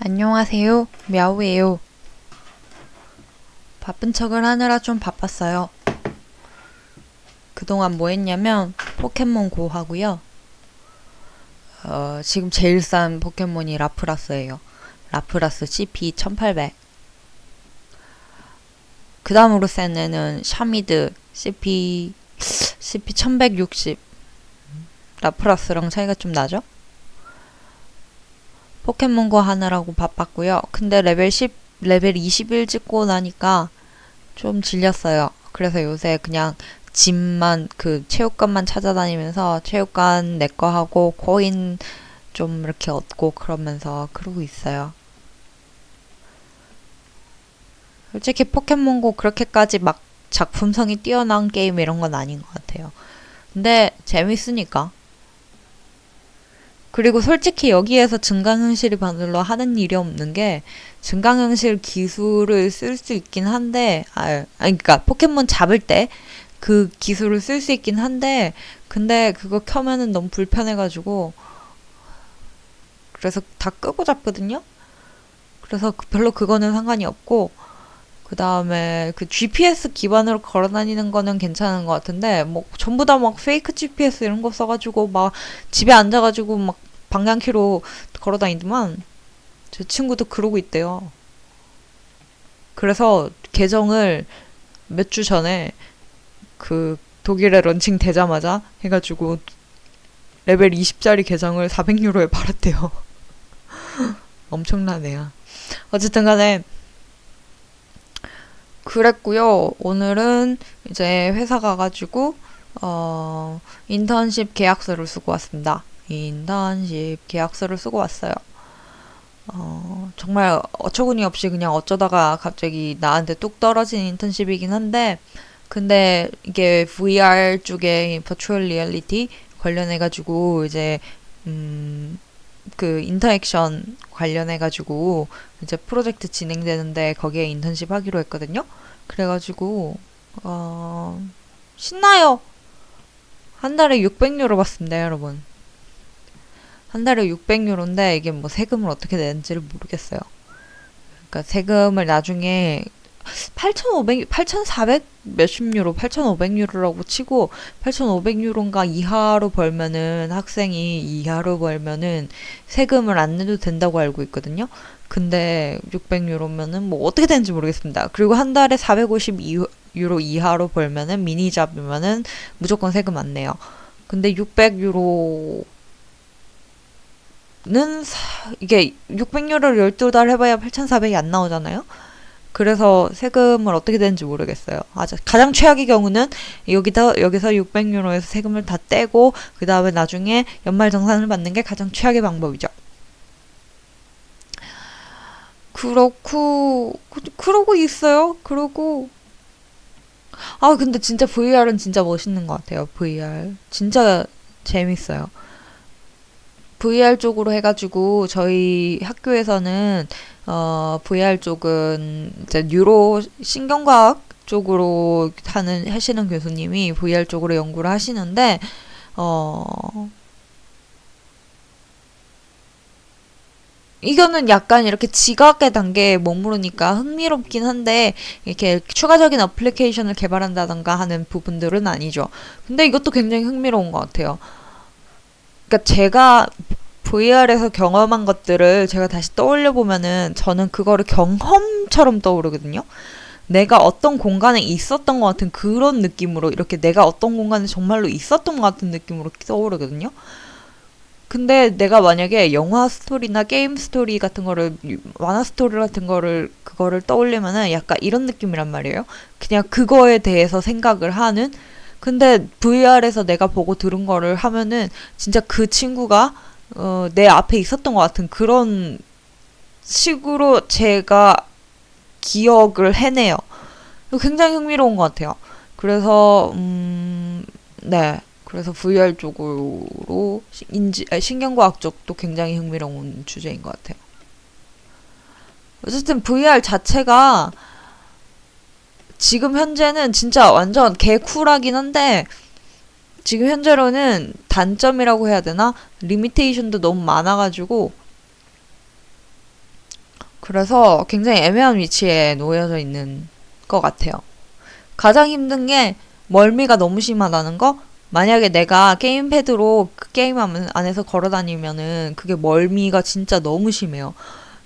안녕하세요. мя우예요. 바쁜 척을 하느라 좀 바빴어요. 그동안 뭐 했냐면 포켓몬 고 하고요. 어, 지금 제일 싼 포켓몬이 라프라스예요. 라프라스 CP 1800. 그 다음으로 센 애는 샤미드 CP CP 1160. 라프라스랑 차이가 좀 나죠? 포켓몬고 하느라고 바빴고요. 근데 레벨 10, 레벨 21 찍고 나니까 좀 질렸어요. 그래서 요새 그냥 집만 그 체육관만 찾아다니면서 체육관 내 거 하고 코인 좀 이렇게 얻고 그러면서 그러고 있어요. 솔직히 포켓몬고 그렇게까지 막 작품성이 뛰어난 게임 이런 건 아닌 것 같아요. 근데 재밌으니까. 그리고 솔직히 여기에서 증강현실이 반들로 하는 일이 없는 게 증강현실 기술을 쓸 수 있긴 한데 아, 아니 그러니까 포켓몬 잡을 때 그 기술을 쓸 수 있긴 한데 근데 그거 켜면은 너무 불편해가지고 그래서 다 끄고 잡거든요. 그래서 그- 별로 그거는 상관이 없고 그 다음에 그 GPS 기반으로 걸어 다니는 거는 괜찮은 것 같은데 뭐 전부 다 막 페이크 GPS 이런 거 써가지고 막 집에 앉아가지고 막 방향키로 걸어 다니더만 제 친구도 그러고 있대요. 그래서 계정을 몇 주 전에 그 독일에 런칭 되자마자 해가지고 레벨 20짜리 계정을 400유로에 팔았대요. 엄청나네요. 어쨌든 간에 그랬고요. 오늘은 이제 회사 가가지고 어 인턴십 계약서를 쓰고 왔습니다. 인턴십 계약서를 쓰고 왔어요. 어 정말 어처구니 없이 그냥 어쩌다가 갑자기 나한테 뚝 떨어진 인턴십이긴 한데 근데 이게 VR 쪽에 버추얼 리얼리티 관련해 가지고 이제 음 그 인터액션 관련해 가지고 이제 프로젝트 진행되는데 거기에 인턴십 하기로 했거든요. 그래가지고 어 신나요. 한 달에 600유로 받습니다, 여러분. 한 달에 600유로인데 이게 뭐 세금을 어떻게 내는지를 모르겠어요. 그러니까 세금을 나중에 8,500, 8,400 몇십 유로, 8,500유로라고 치고 8,500유로인가 이하로 벌면은 학생이 이하로 벌면은 세금을 안 내도 된다고 알고 있거든요. 근데 600유로면은 뭐 어떻게 되는지 모르겠습니다. 그리고 한 달에 450 유로 이하로 벌면은 미니잡이면은 무조건 세금 안 내요. 근데 600유로 는 사- 이게 600유로를 12달 해봐야 8,400이 안 나오잖아요. 그래서 세금을 어떻게 되는지 모르겠어요. 아주 가장 최악의 경우는 여기서 여기서 600유로에서 세금을 다 떼고 그 다음에 나중에 연말 정산을 받는 게 가장 최악의 방법이죠. 그렇고 그, 그러고 있어요. 그러고 아 근데 진짜 VR은 진짜 멋있는 것 같아요. VR 진짜 재밌어요. VR 쪽으로 해가지고 저희 학교에서는 어 VR 쪽은 이제 뉴로 신경과학 쪽으로 하는 하시는 교수님이 VR 쪽으로 연구를 하시는데 어 이거는 약간 이렇게 지각의 단계에 머무르니까 흥미롭긴 한데 이렇게 추가적인 어플리케이션을 개발한다던가 하는 부분들은 아니죠. 근데 이것도 굉장히 흥미로운 것 같아요. 그러니까 제가 VR에서 경험한 것들을 제가 다시 떠올려 보면은 저는 그거를 경험처럼 떠오르거든요. 내가 어떤 공간에 있었던 것 같은 그런 느낌으로 이렇게 내가 어떤 공간에 정말로 있었던 것 같은 느낌으로 떠오르거든요. 근데 내가 만약에 영화 스토리나 게임 스토리 같은 거를 만화 스토리 같은 거를 그거를 떠올리면은 약간 이런 느낌이란 말이에요. 그냥 그거에 대해서 생각을 하는 근데 VR에서 내가 보고 들은 거를 하면은 진짜 그 친구가 어, 내 앞에 있었던 것 같은 그런 식으로 제가 기억을 해내요. 굉장히 흥미로운 것 같아요. 그래서 음, 네. 그래서 VR 쪽으로 시- 인지 아니, 신경과학 쪽도 굉장히 흥미로운 주제인 것 같아요. 어쨌든 VR 자체가 지금 현재는 진짜 완전 개쿨하긴 한데 지금 현재로는 단점이라고 해야 되나? 리미테이션도 너무 많아가지고 그래서 굉장히 애매한 위치에 놓여져 있는 것 같아요. 가장 힘든 게 멀미가 너무 심하다는 거? 만약에 내가 게임패드로 그 게임 안에서 걸어 다니면은 그게 멀미가 진짜 너무 심해요.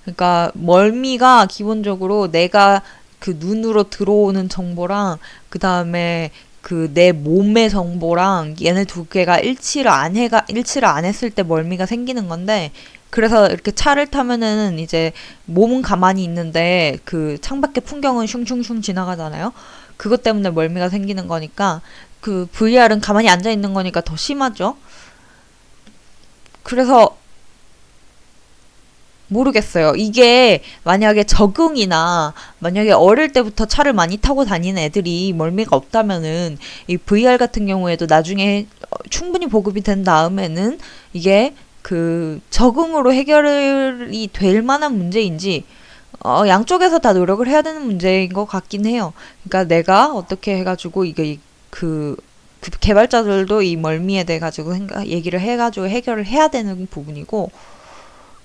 그러니까 멀미가 기본적으로 내가 그 눈으로 들어오는 정보랑 그 다음에 그 내 몸의 정보랑 얘네 두 개가 일치를 안 해가 일치를 안 했을 때 멀미가 생기는 건데 그래서 이렇게 차를 타면은 이제 몸은 가만히 있는데 그 창밖에 풍경은 슝슝슝 지나가잖아요. 그것 때문에 멀미가 생기는 거니까 그 VR은 가만히 앉아 있는 거니까 더 심하죠. 그래서 모르겠어요. 이게 만약에 적응이나 만약에 어릴 때부터 차를 많이 타고 다니는 애들이 멀미가 없다면은 이 VR 같은 경우에도 나중에 충분히 보급이 된 다음에는 이게 그 적응으로 해결이 될 만한 문제인지 어, 양쪽에서 다 노력을 해야 되는 문제인 것 같긴 해요. 그러니까 내가 어떻게 해가지고 이게 그, 그 개발자들도 이 멀미에 대해 가지고 얘기를 해가지고 해결을 해야 되는 부분이고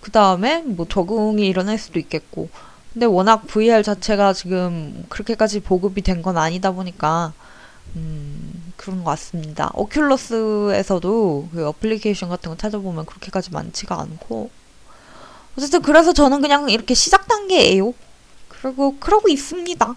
그 다음에 뭐 적응이 일어날 수도 있겠고. 근데 워낙 VR 자체가 지금 그렇게까지 보급이 된 건 아니다 보니까, 음, 그런 것 같습니다. 오큘러스에서도 그 어플리케이션 같은 거 찾아보면 그렇게까지 많지가 않고. 어쨌든 그래서 저는 그냥 이렇게 시작 단계예요. 그리고 그러고 있습니다.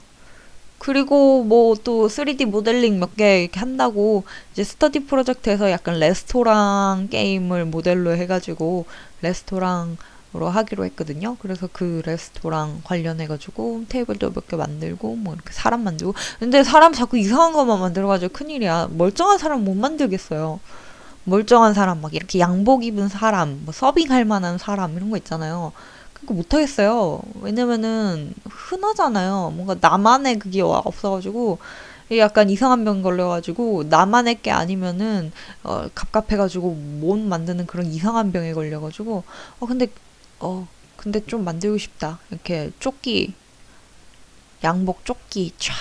그리고 뭐 또 3D 모델링 몇 개 이렇게 한다고 이제 스터디 프로젝트에서 약간 레스토랑 게임을 모델로 해가지고 레스토랑으로 하기로 했거든요. 그래서 그 레스토랑 관련해가지고 테이블도 몇 개 만들고 뭐 이렇게 사람 만들고 근데 사람 자꾸 이상한 것만 만들어가지고 큰일이야. 멀쩡한 사람 못 만들겠어요. 멀쩡한 사람 막 이렇게 양복 입은 사람 뭐 서빙할 만한 사람 이런 거 있잖아요. 그거 못하겠어요. 왜냐면은 흔하잖아요. 뭔가 나만의 그게 없어가지고 약간 이상한 병 걸려가지고 나만의 게 아니면은 어 갑갑해가지고 못 만드는 그런 이상한 병에 걸려가지고 어 근데 어 근데 좀 만들고 싶다. 이렇게 조끼 양복 조끼 촤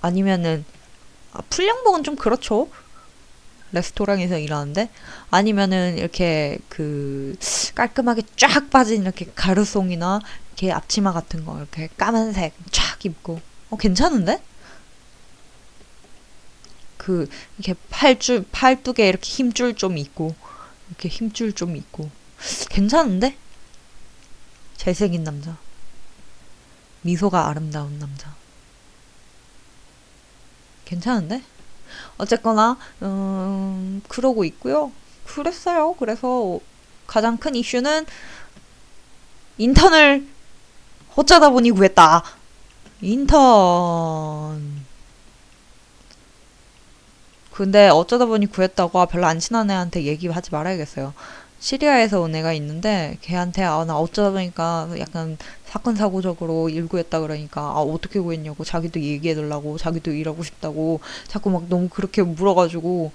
아니면은 아, 풀양복은 좀 그렇죠. 레스토랑에서 일하는데 아니면은 이렇게 그 깔끔하게 쫙 빠진 이렇게 가르송이나 이렇게 앞치마 같은 거 이렇게 까만색 쫙 입고 어 괜찮은데? 그 이렇게 팔줄 팔뚝에 이렇게 힘줄 좀 있고 이렇게 힘줄 좀 있고 괜찮은데? 잘생긴 남자 미소가 아름다운 남자 괜찮은데? 어쨌거나 음, 그러고 있고요. 그랬어요. 그래서 가장 큰 이슈는 인턴을 어쩌다 보니 구했다. 인턴. 근데 어쩌다 보니 구했다고 별로 안 친한 애한테 얘기하지 말아야겠어요. 시리아에서 온 애가 있는데 걔한테 아 나 어쩌다 보니까 약간 사건 사고적으로 일구했다 그러니까 아 어떻게 구했냐고 자기도 얘기해 달라고 자기도 일하고 싶다고 자꾸 막 너무 그렇게 물어가지고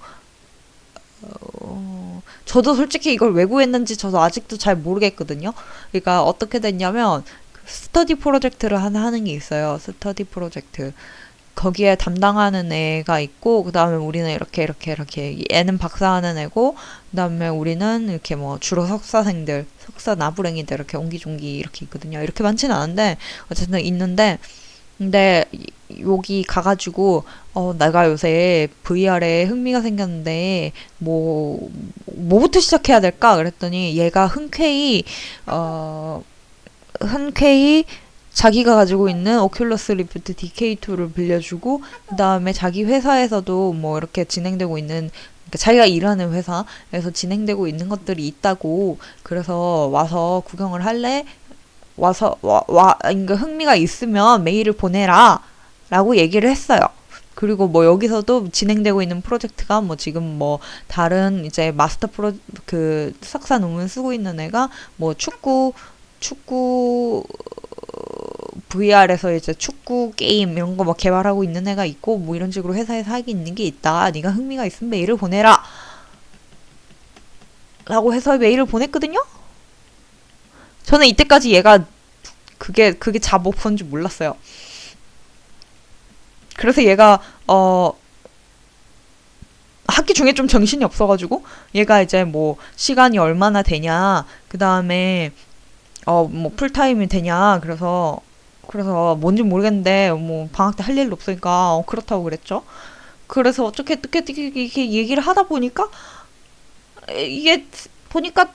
어, 저도 솔직히 이걸 왜 구했는지 저도 아직도 잘 모르겠거든요. 그러니까 어떻게 됐냐면 스터디 프로젝트를 하나 하는 게 있어요. 스터디 프로젝트. 거기에 담당하는 애가 있고 그 다음에 우리는 이렇게 이렇게 이렇게 애는 박사하는 애고 그 다음에 우리는 이렇게 뭐 주로 석사생들 석사 나부랭이들 이렇게 옹기종기 이렇게 있거든요. 이렇게 많지는 않은데 어쨌든 있는데 근데 여기 가가지고 어 내가 요새 VR에 흥미가 생겼는데 뭐 뭐부터 시작해야 될까 그랬더니 얘가 흔쾌히 어 흔쾌히 자기가 가지고 있는 오큘러스 리프트 DK2를 빌려주고 그 다음에 자기 회사에서도 뭐 이렇게 진행되고 있는 그러니까 자기가 일하는 회사에서 진행되고 있는 것들이 있다고 그래서 와서 구경을 할래 와서 와, 와 그러니까 흥미가 있으면 메일을 보내라 라고 얘기를 했어요. 그리고 뭐 여기서도 진행되고 있는 프로젝트가 뭐 지금 뭐 다른 이제 마스터 프로 그 석사 논문 쓰고 있는 애가 뭐 축구 축구 VR에서 이제 축구 게임 이런 거 막 개발하고 있는 애가 있고 뭐 이런 식으로 회사에서 하기 있는 게 있다. 네가 흥미가 있으면 메일을 보내라. 라고 해서 메일을 보냈거든요. 저는 이때까지 얘가 그게 그게 자오퍼인지 몰랐어요. 그래서 얘가 어 학기 중에 좀 정신이 없어가지고 얘가 이제 뭐 시간이 얼마나 되냐 그 다음에 어 뭐 풀타임이 되냐 그래서 그래서 뭔지 모르겠는데 뭐 방학 때 할 일도 없으니까 어, 그렇다고 그랬죠. 그래서 어떻게 어떻게 이렇게 얘기를 하다 보니까 이게 보니까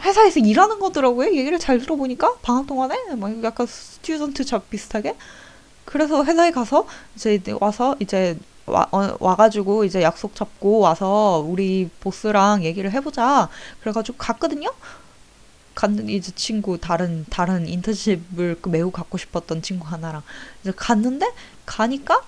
회사에서 일하는 거더라고요. 얘기를 잘 들어보니까 방학 동안에 막 약간 스튜던트 잡 비슷하게. 그래서 회사에 가서 이제 와서 이제 와, 어, 와가지고 이제 약속 잡고 와서 우리 보스랑 얘기를 해보자. 그래가지고 갔거든요. 갔는 이제 친구 다른 다른 인턴십을 그 매우 갖고 싶었던 친구 하나랑 이제 갔는데 가니까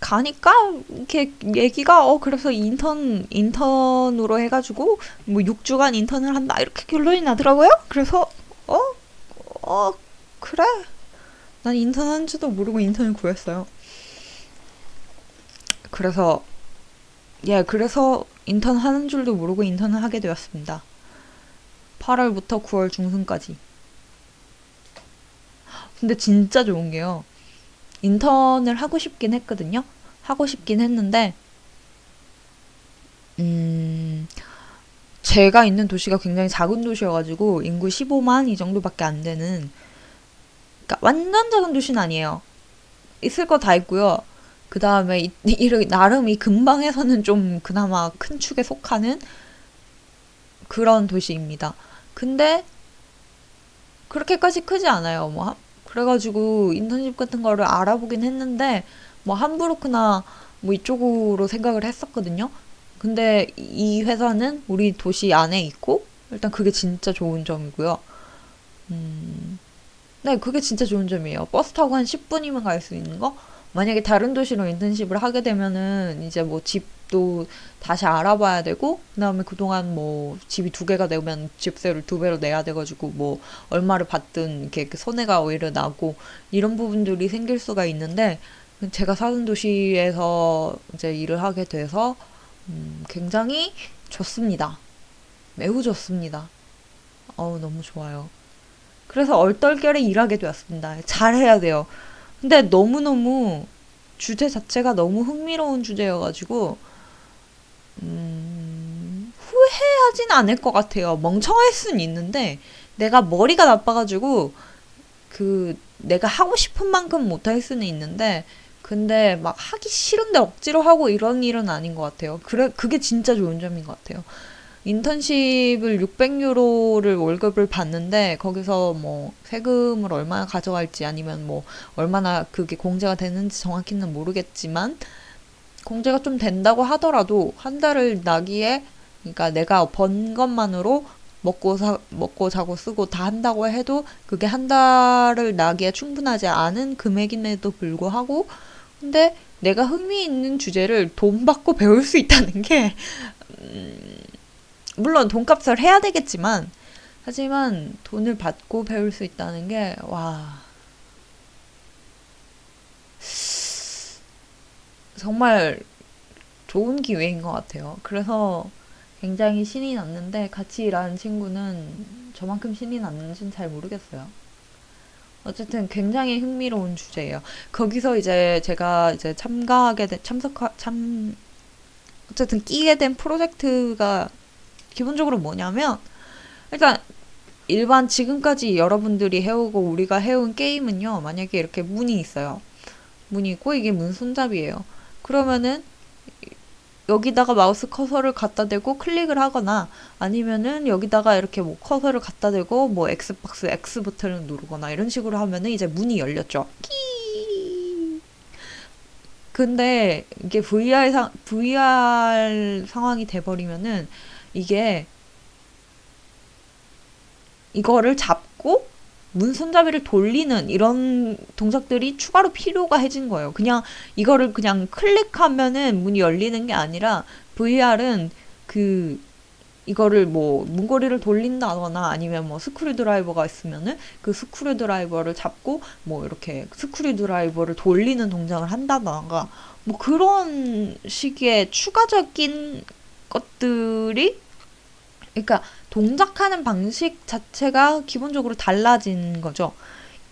가니까 이렇게 얘기가 어 그래서 인턴 인턴으로 해가지고 뭐 6주간 인턴을 한다 이렇게 결론이 나더라고요. 그래서 어 어, 그래 난 인턴 한지도 모르고 인턴을 구했어요. 그래서 예 그래서 인턴 하는 줄도 모르고 인턴을 하게 되었습니다. 8월부터 9월 중순까지. 근데 진짜 좋은 게요. 인턴을 하고 싶긴 했거든요. 하고 싶긴 했는데, 음, 제가 있는 도시가 굉장히 작은 도시여가지고 인구 15만 이 정도밖에 안 되는, 그러니까 완전 작은 도시는 아니에요. 있을 거 다 있고요. 그 다음에 이렇게 나름 이 근방에서는 좀 그나마 큰 축에 속하는 그런 도시입니다. 근데 그렇게까지 크지 않아요. 뭐 그래가지고 인턴십 같은 거를 알아보긴 했는데 뭐 함부르크나 뭐 이쪽으로 생각을 했었거든요. 근데 이 회사는 우리 도시 안에 있고 일단 그게 진짜 좋은 점이고요. 음, 네, 그게 진짜 좋은 점이에요. 버스 타고 한 10분이면 갈 수 있는 거? 만약에 다른 도시로 인턴십을 하게 되면은 이제 뭐 집도 다시 알아봐야 되고 그다음에 그동안 뭐 집이 두 개가 되면 집세를 두 배로 내야 돼가지고 뭐 얼마를 받든 이렇게 그 손해가 오히려 나고 이런 부분들이 생길 수가 있는데 제가 사는 도시에서 이제 일을 하게 돼서 음, 굉장히 좋습니다. 매우 좋습니다. 어우 너무 좋아요. 그래서 얼떨결에 일하게 되었습니다. 잘해야 돼요. 근데 너무너무 주제 자체가 너무 흥미로운 주제여가지고, 음, 후회하진 않을 것 같아요. 멍청할 수는 있는데, 내가 머리가 나빠가지고, 그, 내가 하고 싶은 만큼 못할 수는 있는데, 근데 막 하기 싫은데 억지로 하고 이런 일은 아닌 것 같아요. 그래, 그게 진짜 좋은 점인 것 같아요. 인턴십을 600유로를 월급을 받는데 거기서 뭐 세금을 얼마나 가져갈지 아니면 뭐 얼마나 그게 공제가 되는지 정확히는 모르겠지만 공제가 좀 된다고 하더라도 한 달을 나기에 그러니까 내가 번 것만으로 먹고 사 먹고 자고 쓰고 다 한다고 해도 그게 한 달을 나기에 충분하지 않은 금액임에도 불구하고 근데 내가 흥미 있는 주제를 돈 받고 배울 수 있다는 게 음, 물론 돈값을 해야 되겠지만 하지만 돈을 받고 배울 수 있다는 게 와. 정말 좋은 기회인 것 같아요. 그래서 굉장히 신이 났는데 같이 일하는 친구는 저만큼 신이 났는지는 잘 모르겠어요. 어쨌든 굉장히 흥미로운 주제예요. 거기서 이제 제가 이제 참가하게 된 참석하 참 어쨌든 끼게 된 프로젝트가 기본적으로 뭐냐면 일단 일반 지금까지 여러분들이 해오고 우리가 해온 게임은요. 만약에 이렇게 문이 있어요. 문이 있고 이게 문 손잡이에요. 그러면은 여기다가 마우스 커서를 갖다 대고 클릭을 하거나 아니면은 여기다가 이렇게 뭐 커서를 갖다 대고 뭐 엑스박스 X 버튼을 누르거나 이런 식으로 하면은 이제 문이 열렸죠. 끼. 근데 이게 VR 상 VR 상황이 돼 버리면은 이게 이거를 잡고 문 손잡이를 돌리는 이런 동작들이 추가로 필요가 해진 거예요. 그냥 이거를 그냥 클릭하면은 문이 열리는 게 아니라 VR은 그 이거를 뭐 문고리를 돌린다거나 아니면 뭐 스크류 드라이버가 있으면은 그 스크류 드라이버를 잡고 뭐 이렇게 스크류 드라이버를 돌리는 동작을 한다던가 뭐 그런 식의 추가적인 것들이 그러니까 동작하는 방식 자체가 기본적으로 달라진 거죠.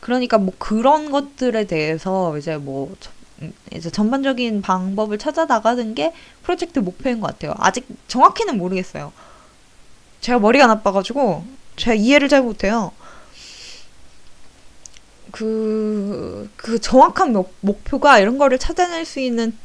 그러니까 뭐 그런 것들에 대해서 이제 뭐 이제 전반적인 방법을 찾아 나가는 게 프로젝트 목표인 것 같아요. 아직 정확히는 모르겠어요. 제가 머리가 나빠가지고 제가 이해를 잘 못해요. 그, 그 정확한 목, 목표가 이런 거를 찾아낼 수 있는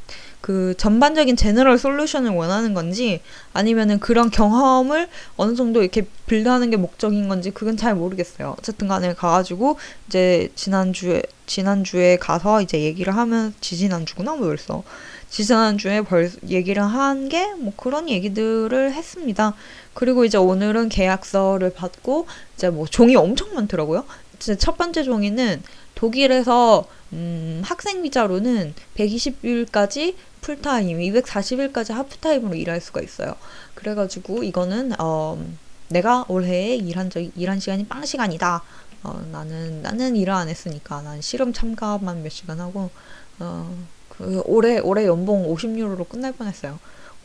그 전반적인 제너럴 솔루션을 원하는 건지 아니면은 그런 경험을 어느 정도 이렇게 빌드하는 게 목적인 건지 그건 잘 모르겠어요. 어쨌든 간에 가가지고 이제 지난주에 지난주에 가서 이제 얘기를 하면 지지난주구나 뭐 벌써 지지난주에 벌 얘기를 한 게 뭐 그런 얘기들을 했습니다. 그리고 이제 오늘은 계약서를 받고 이제 뭐 종이 엄청 많더라고요. 이제 첫 번째 종이는 독일에서 음, 학생 비자로는 120일까지 풀타임, 240일까지 하프타임으로 일할 수가 있어요. 그래가지고 이거는 어, 내가 올해 일한 적 일한 시간이 빵 시간이다. 어, 나는 나는 일을 안 했으니까 난 실험 참가만 몇 시간 하고 어, 그 올해 올해 연봉 50유로로 끝날 뻔했어요.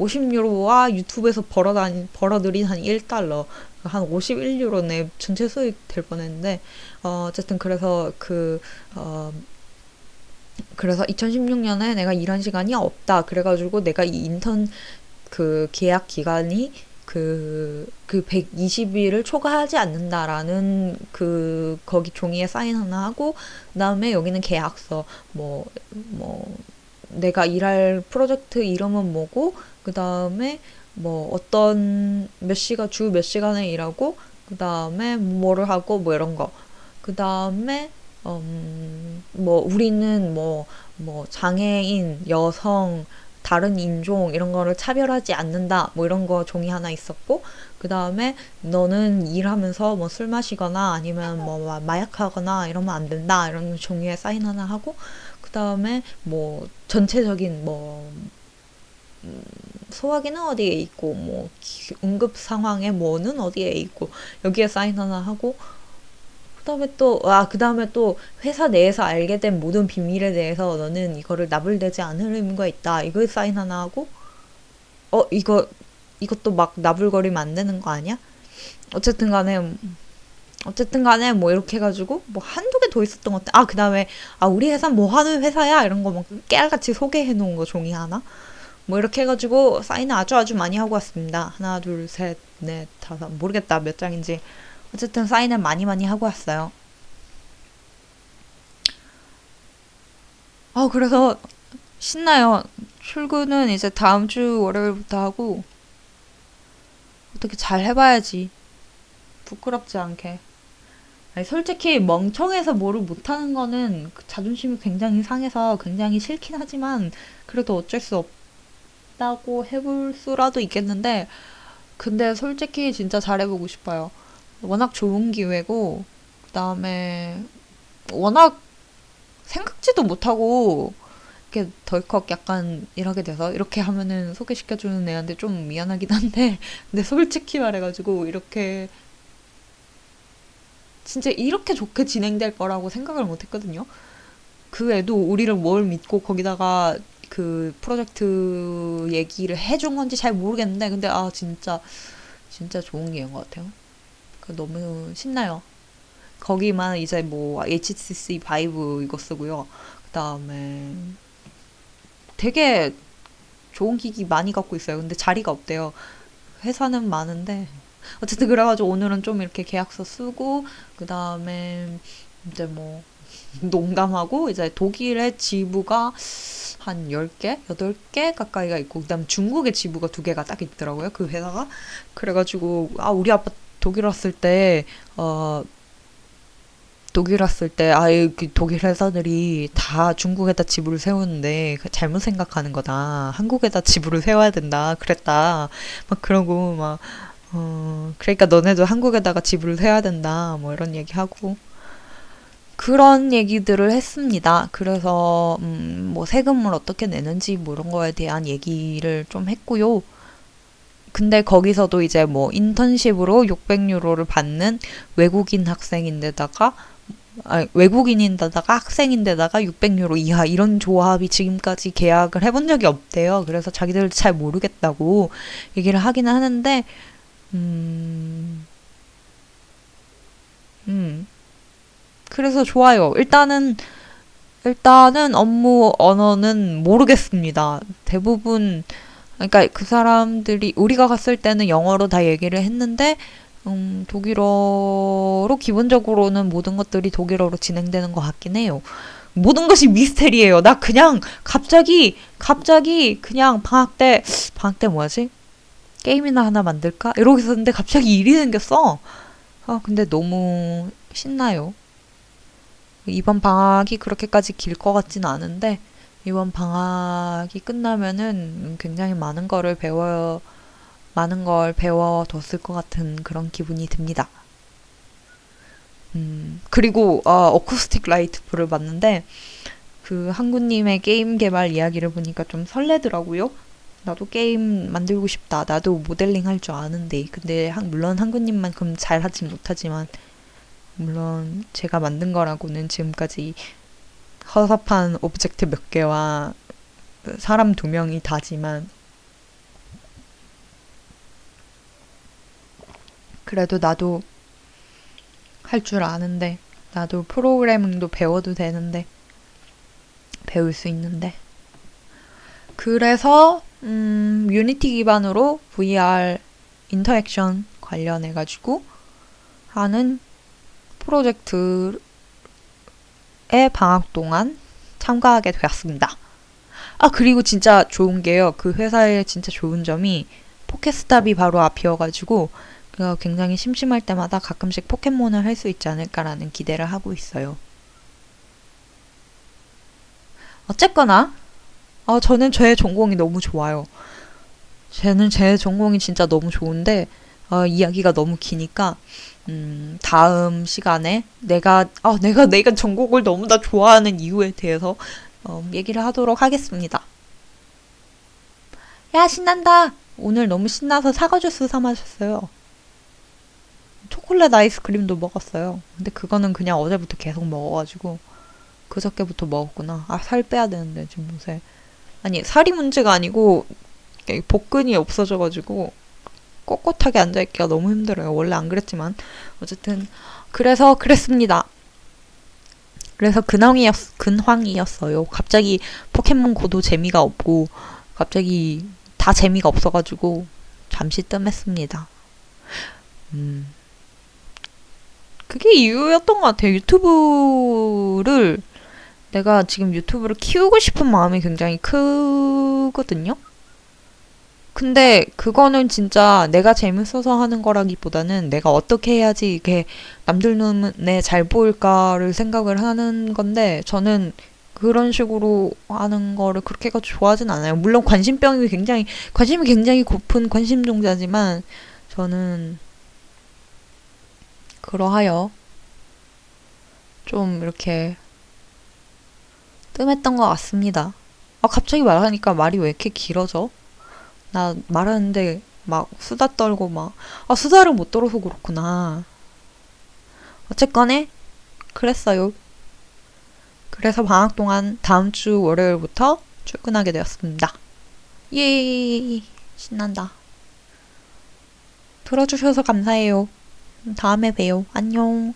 50유로와 유튜브에서 벌어다니 벌어들인 한 1달러 한 51유로 내 전체 수익 될 뻔했는데 어, 어쨌든 그래서 그 어, 그래서 2016년에 내가 일한 시간이 없다. 그래가지고 내가 이 인턴 그 계약 기간이 그, 그 120일을 초과하지 않는다라는 그, 거기 종이에 사인 하나 하고, 그 다음에 여기는 계약서, 뭐, 뭐, 내가 일할 프로젝트 이름은 뭐고, 그 다음에 뭐 어떤 몇 시간, 주 몇 시간을 일하고, 그 다음에 뭐를 하고, 뭐 이런 거. 그 다음에 음, 뭐 우리는 뭐, 뭐 장애인, 여성, 다른 인종 이런 거를 차별하지 않는다 뭐 이런 거 종이 하나 있었고 그 다음에 너는 일하면서 뭐 술 마시거나 아니면 뭐 마약하거나 이러면 안 된다 이런 종이에 사인 하나 하고 그 다음에 뭐 전체적인 뭐 음, 소화기는 어디에 있고 뭐 응급 상황에 뭐는 어디에 있고 여기에 사인 하나 하고 그다음에 또, 아, 그 다음에 또 회사 내에서 알게 된 모든 비밀에 대해서 너는 이거를 나불대지 않을 의무가 있다. 이걸 사인 하나 하고, 어, 이거, 이것도 막 나불거리면 안 되는 거 아니야? 어쨌든 간에, 어쨌든 간에 뭐 이렇게 해가지고 뭐 한두 개 더 있었던 것 같아. 아, 그 다음에, 아, 우리 회사 뭐 하는 회사야? 이런 거 막 깨알같이 소개해 놓은 거 종이 하나? 뭐 이렇게 해가지고 사인을 아주 아주 많이 하고 왔습니다. 하나, 둘, 셋, 넷, 다섯, 모르겠다. 몇 장인지. 어쨌든 사인을 많이 많이 하고 왔어요. 아, 그래서 신나요. 출근은 이제 다음 주 월요일부터 하고 어떻게 잘 해봐야지. 부끄럽지 않게. 아니, 솔직히 멍청해서 뭐를 못하는 거는 그 자존심이 굉장히 상해서 굉장히 싫긴 하지만 그래도 어쩔 수 없다고 해볼 수라도 있겠는데 근데 솔직히 진짜 잘해보고 싶어요. 워낙 좋은 기회고 그다음에 워낙 생각지도 못하고 이렇게 덜컥 약간 일하게 돼서 이렇게 하면은 소개시켜주는 애한테 좀 미안하긴 한데 근데 솔직히 말해가지고 이렇게 진짜 이렇게 좋게 진행될 거라고 생각을 못 했거든요. 그 애도 우리를 뭘 믿고 거기다가 그 프로젝트 얘기를 해준 건지 잘 모르겠는데 근데 아 진짜 진짜 좋은 기회인 것 같아요. 그 너무 신나요. 거기만 이제 뭐 HTC 바이브 이거 쓰고요. 그 다음에 되게 좋은 기기 많이 갖고 있어요. 근데 자리가 없대요. 회사는 많은데 어쨌든 그래가지고 오늘은 좀 이렇게 계약서 쓰고 그 다음에 이제 뭐 농담하고 이제 독일의 지부가 한 10개, 8개 가까이가 있고 그다음 중국의 지부가 두 개가 딱 있더라고요. 그 회사가. 그래 가지고 아 우리 아빠 독일 왔을 때, 어, 독일 왔을 때, 아예 그 독일 회사들이 다 중국에다 지부를 세우는데 그 잘못 생각하는 거다. 한국에다 지부를 세워야 된다. 그랬다. 막 그러고, 막, 어, 그러니까 너네도 한국에다가 지부를 세워야 된다. 뭐 이런 얘기하고. 그런 얘기들을 했습니다. 그래서, 음, 뭐 세금을 어떻게 내는지 뭐 이런 거에 대한 얘기를 좀 했고요. 근데 거기서도 이제 뭐 인턴십으로 600유로를 받는 외국인 학생인데다가 아니, 외국인인데다가 학생인데다가 600유로 이하 이런 조합이 지금까지 계약을 해본 적이 없대요. 그래서 자기들 잘 모르겠다고 얘기를 하기는 하는데 음, 음. 그래서 좋아요. 일단은 일단은 업무 언어는 모르겠습니다. 대부분 그러니까 그 사람들이 우리가 갔을 때는 영어로 다 얘기를 했는데 음, 독일어로 기본적으로는 모든 것들이 독일어로 진행되는 것 같긴 해요. 모든 것이 미스테리예요. 나 그냥 갑자기 갑자기 그냥 방학 때 방학 때 뭐하지? 게임이나 하나 만들까? 이러고 있었는데 갑자기 일이 생겼어. 아 근데 너무 신나요. 이번 방학이 그렇게까지 길 것 같진 않은데 이번 방학이 끝나면은 굉장히 많은 거를 배워 많은 걸 배워뒀을 것 같은 그런 기분이 듭니다. 음, 그리고 어, 어쿠스틱 라이트풀을 봤는데 그 한구님의 게임 개발 이야기를 보니까 좀 설레더라고요. 나도 게임 만들고 싶다. 나도 모델링 할 줄 아는데. 근데 한, 물론 한구님만큼 잘 하진 못하지만 물론 제가 만든 거라고는 지금까지 허접한 오브젝트 몇 개와 사람 두 명이 다지만 그래도 나도 할 줄 아는데 나도 프로그래밍도 배워도 되는데 배울 수 있는데 그래서 음, 유니티 기반으로 VR 인터액션 관련해 가지고 하는 프로젝트에 방학 동안 참가하게 되었습니다. 아, 그리고 진짜 좋은 게요. 그 회사의 진짜 좋은 점이 포켓스탑이 바로 앞이어가지고 그 굉장히 심심할 때마다 가끔씩 포켓몬을 할 수 있지 않을까라는 기대를 하고 있어요. 어쨌거나, 어, 저는 제 전공이 너무 좋아요. 저는 제 전공이 진짜 너무 좋은데, 어, 이야기가 너무 기니까, 음, 다음 시간에 내가, 아, 내가, 내가 전곡을 너무나 좋아하는 이유에 대해서, 어, 얘기를 하도록 하겠습니다. 야, 신난다! 오늘 너무 신나서 사과 주스 사 마셨어요. 초콜릿 아이스크림도 먹었어요. 근데 그거는 그냥 어제부터 계속 먹어가지고, 그저께부터 먹었구나. 아, 살 빼야 되는데, 지금 요새. 아니, 살이 문제가 아니고, 복근이 없어져가지고, 꼿꼿하게 앉아있기가 너무 힘들어요. 원래 안 그랬지만. 어쨌든, 그래서 그랬습니다. 그래서 근황이었, 근황이었어요. 갑자기 포켓몬 고도 재미가 없고, 갑자기 다 재미가 없어가지고, 잠시 뜸했습니다. 음. 그게 이유였던 것 같아요. 유튜브를, 내가 지금 유튜브를 키우고 싶은 마음이 굉장히 크거든요. 근데 그거는 진짜 내가 재밌어서 하는 거라기보다는 내가 어떻게 해야지 이게 남들 눈에 잘 보일까를 생각을 하는 건데 저는 그런 식으로 하는 거를 그렇게가 좋아하진 않아요. 물론 관심병이 굉장히 관심이 굉장히 고픈 관심종자지만 저는 그러하여 좀 이렇게 뜸했던 것 같습니다. 아 갑자기 말하니까 말이 왜 이렇게 길어져? 나 말하는데 막 수다 떨고 막, 아, 수다를 못 떨어서 그렇구나. 어쨌거나, 그랬어요. 그래서 방학 동안 다음 주 월요일부터 출근하게 되었습니다. 예, 신난다. 들어주셔서 감사해요. 다음에 봬요. 안녕.